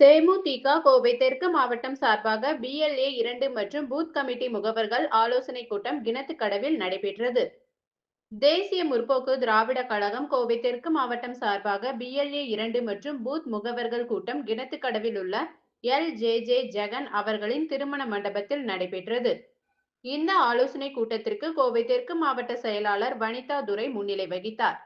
தேமுதிக கோவை தெற்கு மாவட்டம் சார்பாக பிஎல்ஏ இரண்டு மற்றும் பூத் கமிட்டி முகவர்கள் ஆலோசனை கூட்டம் கிணத்துக்கடவில் நடைபெற்றது. தேசிய முற்போக்கு திராவிட கழகம் கோவை தெற்கு மாவட்டம் சார்பாக பிஎல்ஏ இரண்டு மற்றும் பூத் முகவர்கள் கூட்டம் கிணத்துக்கடவில் உள்ள எல். ஜே. ஜே. ஜெகன் அவர்களின் திருமண மண்டபத்தில் நடைபெற்றது. இந்த ஆலோசனை கூட்டத்திற்கு கோவை தெற்கு மாவட்ட செயலாளர் வனிதா துரை முன்னிலை வகித்தார்.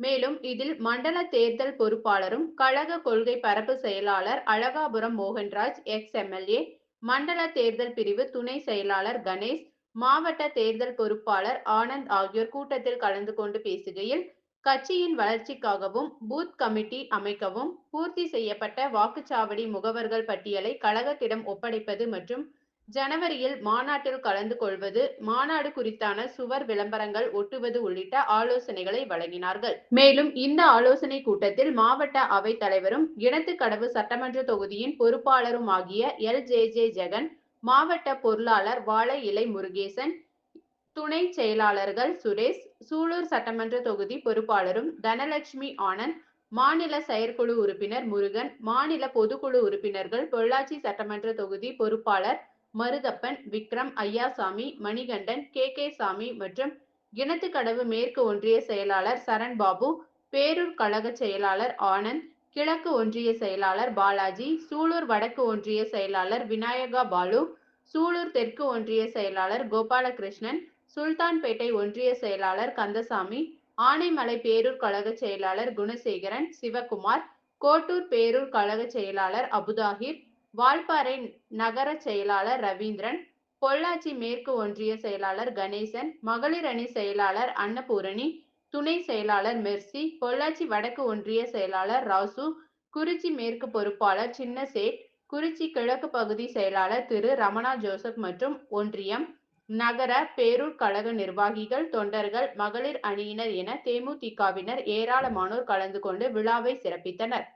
மேலும் இதில் மண்டல தேர்தல் பொறுப்பாளரும் கழக கொள்கை பரப்பு செயலாளர் அழகாபுரம் மோகன்ராஜ் எக்ஸ் எம்எல்ஏ மண்டல தேர்தல் பிரிவு துணை செயலாளர் கணேஷ் மாவட்ட தேர்தல் பொறுப்பாளர் ஆனந்த் ஆகியோர் கூட்டத்தில் கலந்து கொண்டு பேசுகையில் கட்சியின் வளர்ச்சிக்காகவும் பூத் கமிட்டி அமைக்கவும் பூர்த்தி செய்யப்பட்ட வாக்குச்சாவடி முகவர்கள் பட்டியலை கழகத்திடம் ஒப்படைப்பது மற்றும் ஜனவரியில் மாநாட்டில் கலந்து கொள்வது மாநாடு குறித்தான சுவர் விளம்பரங்கள் ஒட்டுவது உள்ளிட்ட ஆலோசனைகளை வழங்கினார்கள். மேலும் இந்த ஆலோசனை கூட்டத்தில் மாவட்ட அவைத் தலைவரும் இனத்துக்கடவு சட்டமன்ற தொகுதியின் பொறுப்பாளரும் ஆகிய எல். ஜே. ஜே. ஜெகன் மாவட்ட பொருளாளர் வாழை இலை முருகேசன் துணை செயலாளர்கள் சுரேஷ் சூலூர் சட்டமன்ற தொகுதி பொறுப்பாளரும் தனலட்சுமி ஆனந்த் மாநில செயற்குழு உறுப்பினர் முருகன் மாநில பொதுக்குழு உறுப்பினர்கள் பொள்ளாச்சி சட்டமன்ற தொகுதி பொறுப்பாளர் மருதப்பன் விக்ரம் ஐயாசாமி மணிகண்டன் கே. கே. சாமி மற்றும் கிணத்துக்கடவு மேற்கு ஒன்றிய செயலாளர் சரண்பாபு பேரூர் கழக செயலாளர் ஆனந்த் கிழக்கு ஒன்றிய செயலாளர் பாலாஜி சூலூர் வடக்கு ஒன்றிய செயலாளர் விநாயகா பாலு சூலூர் தெற்கு ஒன்றிய செயலாளர் கோபாலகிருஷ்ணன் சுல்தான்பேட்டை ஒன்றிய செயலாளர் கந்தசாமி ஆனைமலை பேரூர் கழக செயலாளர் குணசேகரன் சிவகுமார் கோட்டூர் பேரூர் கழக செயலாளர் அபுதாகிர் வால்பாறை நகர செயலாளர் ரவீந்திரன் பொள்ளாச்சி மேற்கு ஒன்றிய செயலாளர் கணேசன் மகளிர் அணி செயலாளர் அன்னபூரணி துணை செயலாளர் மெர்சி பொள்ளாச்சி வடக்கு ஒன்றிய செயலாளர் ராசு குறிச்சி மேற்கு பொறுப்பாளர் சின்னசேட் குறிச்சி கிழக்கு பகுதி செயலாளர் திரு ரமணா ஜோசப் மற்றும் ஒன்றியம் நகர பேரூர் கழக நிர்வாகிகள் தொண்டர்கள் மகளிர் அணியினர் என தேமுதிகவினர் ஏராளமானோர் கலந்து கொண்டு விழாவை சிறப்பித்தனர்.